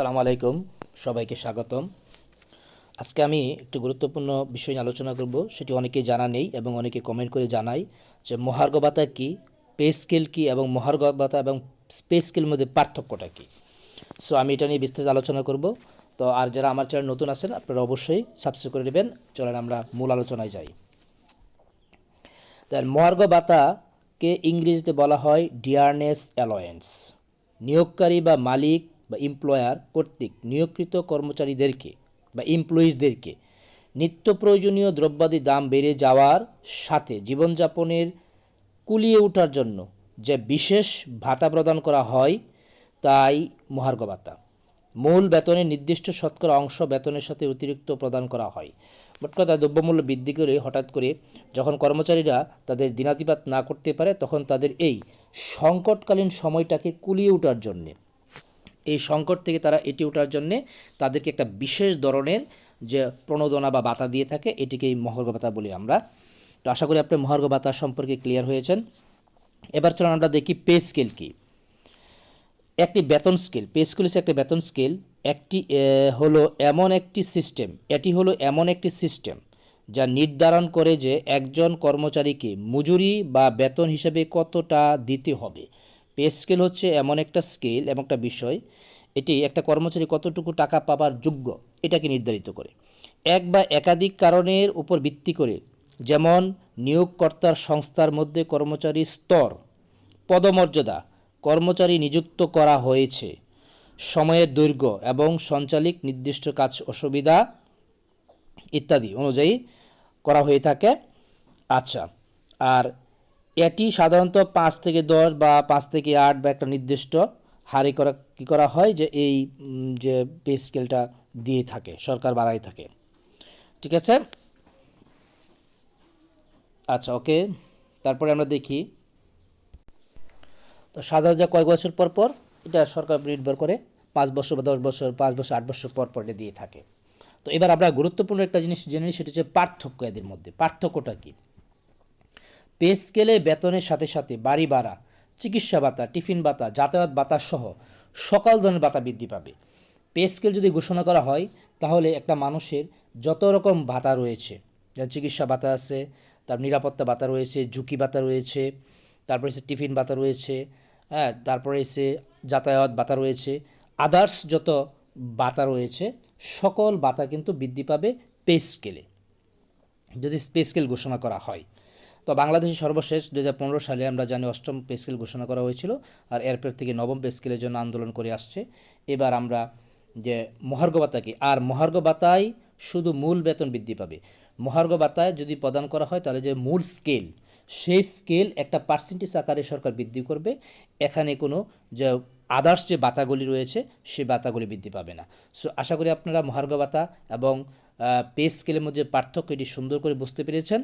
আসসালামু আলাইকুম, সবাইকে স্বাগতম। আজকে আমি একটি গুরুত্বপূর্ণ বিষয় নিয়ে আলোচনা করব, সেটি অনেকেই জানা নেই এবং অনেকে কমেন্ট করে জানাই যে মহার্ঘ ভাতা কী পে স্কেল কী এবং মহার্ঘ ভাতা এবং স্পে স্কেলের মধ্যে পার্থক্যটা কী। সো আমি এটা নিয়ে বিস্তারিত আলোচনা করব। তো, আর যারা আমার চ্যানেল নতুন আছেন, আপনারা অবশ্যই সাবস্ক্রাইব করে নেবেন। চলেন আমরা মূল আলোচনায় যাই। তার মহার্ঘ ভাতাকে ইংরেজিতে বলা হয় ডিয়ারনেস অ্যালোয়েন্স নিয়োগকারী বা মালিক বা এমপ্লয়ার কর্তৃক নিয়োগকৃত কর্মচারীদেরকে বা এমপ্লয়িজদেরকে নিত্য প্রয়োজনীয় দ্রব্যাদি দাম বেড়ে যাওয়ার সাথে জীবনযাপনের কুলিয়ে ওঠার জন্য যে বিশেষ ভাতা প্রদান করা হয়, তাই মহার্ঘ ভাতা। মূল বেতনের নির্দিষ্ট শতকরা অংশ বেতনের সাথে অতিরিক্ত প্রদান করা হয়। মোট কথা, দ্রব্যমূল্য বৃদ্ধি করে হঠাৎ করে যখন কর্মচারীরা তাদের দিনাতিপাত না করতে পারে, তখন তাদের এই সংকটকালীন সময়টাকে কুলিয়ে ওঠার জন্যে এই সংকট থেকে তারা এটি ওঠার জন্যে তাদেরকে একটা বিশেষ ধরনের যে প্রণোদনা বা বাতা দিয়ে থাকে এটিকেই মহার্ঘ ভাতা বলি আমরা। তো আশা করি আপনি মহার্ঘ ভাতা সম্পর্কে ক্লিয়ার হয়েছেন। এবার চলুন আমরা দেখি পে স্কেল কী। একটি বেতন স্কেল, পে স্কেল হচ্ছে একটা বেতন স্কেল। একটি হলো এমন একটি সিস্টেম, এটি হলো এমন একটি সিস্টেম যা নির্ধারণ করে যে একজন কর্মচারীকে মজুরি বা বেতন হিসেবে কতটা দিতে হবে। পে স্কেল হচ্ছে এমন একটা স্কেল, এমন একটা বিষয়, এটি একটা কর্মচারী কতটুকু টাকা পাবার যোগ্য, এটাকে নির্ধারিত করে। এক বা একাধিক কারণের উপর ভিত্তি করে, যেমন নিয়োগকর্তার সংস্থার মধ্যে কর্মচারী স্তর, পদমর্যাদা, কর্মচারী নিযুক্ত করা হয়েছে, সময়ের দৈর্ঘ্য এবং সঞ্চালিক নির্দিষ্ট কাজ অসুবিধা ইত্যাদি অনুযায়ী করা হয়ে থাকে। আচ্ছা আর এটি সাধারণত পাঁচ থেকে দশ বা পাঁচ থেকে আট বা একটা নির্দিষ্ট হারে করা, কী করা হয় যে এই যে পে স্কেলটা দিয়ে থাকে, সরকার বাড়াই থাকে। ঠিক আছে? আচ্ছা ওকে। তারপরে আমরা দেখি। তো সাধারণত কয়েক বছর পর পর, এটা সরকার নির্ভর করে পাঁচ বছর বা দশ বছর, পাঁচ বছর, আট বছর পর পর এটা দিয়ে থাকে। তো এবার আমরা গুরুত্বপূর্ণ একটা জিনিস জেনে সেটা হচ্ছে পার্থক্য এদের মধ্যে। পার্থক্যটা কী? পে স্কেলে বেতনের সাথে সাথে বাড়ি ভাড়া, চিকিৎসা ভাতা, টিফিন ভাতা, যাতায়াত ভাতা সহ সকল ধরনের ভাতা বৃদ্ধি পাবে। পে স্কেল যদি ঘোষণা করা হয়, তাহলে একটা মানুষের যত রকম ভাতা রয়েছে, যেমন চিকিৎসা ভাতা আছে, তার নিরাপত্তা ভাতা রয়েছে, ঝুঁকি ভাতা রয়েছে, তারপরে এসে টিফিন ভাতা রয়েছে হ্যাঁ তারপরে এসে যাতায়াত ভাতা রয়েছে আদার্স যত ভাতা রয়েছে, সকল ভাতা কিন্তু বৃদ্ধি পাবে পে স্কেলে। যদি পে স্কেল ঘোষণা করা হয়। তো বাংলাদেশে সর্বশেষ দু হাজার পনেরো সালে আমরা জানি অষ্টম পে স্কেল ঘোষণা করা হয়েছিল আর এরপর থেকে নবম পে স্কেলের জন্য আন্দোলন করে আসছে। এবার আমরা যে মহার্ঘ ভাতা কি? আর মহার্ঘ ভাতায় শুধু মূল বেতন বৃদ্ধি পাবে। মহার্ঘ ভাতায় যদি প্রদান করা হয় তাহলে যে মূল স্কেল সেই স্কেল একটা পার্সেন্টেজ আকারে সরকার বৃদ্ধি করবে। এখানে কোনো যে আদার্স যে বাতাগুলি রয়েছে, সে বাতাগুলি বৃদ্ধি পাবে না। সো আশা করি আপনারা মহার্ঘ বাতা এবং পে স্কেলের মধ্যে পার্থক্য এটি সুন্দর করে বুঝতে পেরেছেন।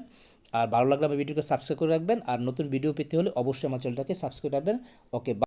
আর ভালো লাগলে আমার ভিডিওকে সাবস্ক্রাইব করে রাখবেন। আর নতুন ভিডিও পেতে হলে অবশ্যই আমার চ্যানেলটাকে সাবস্ক্রাইব রাখবেন। ওকে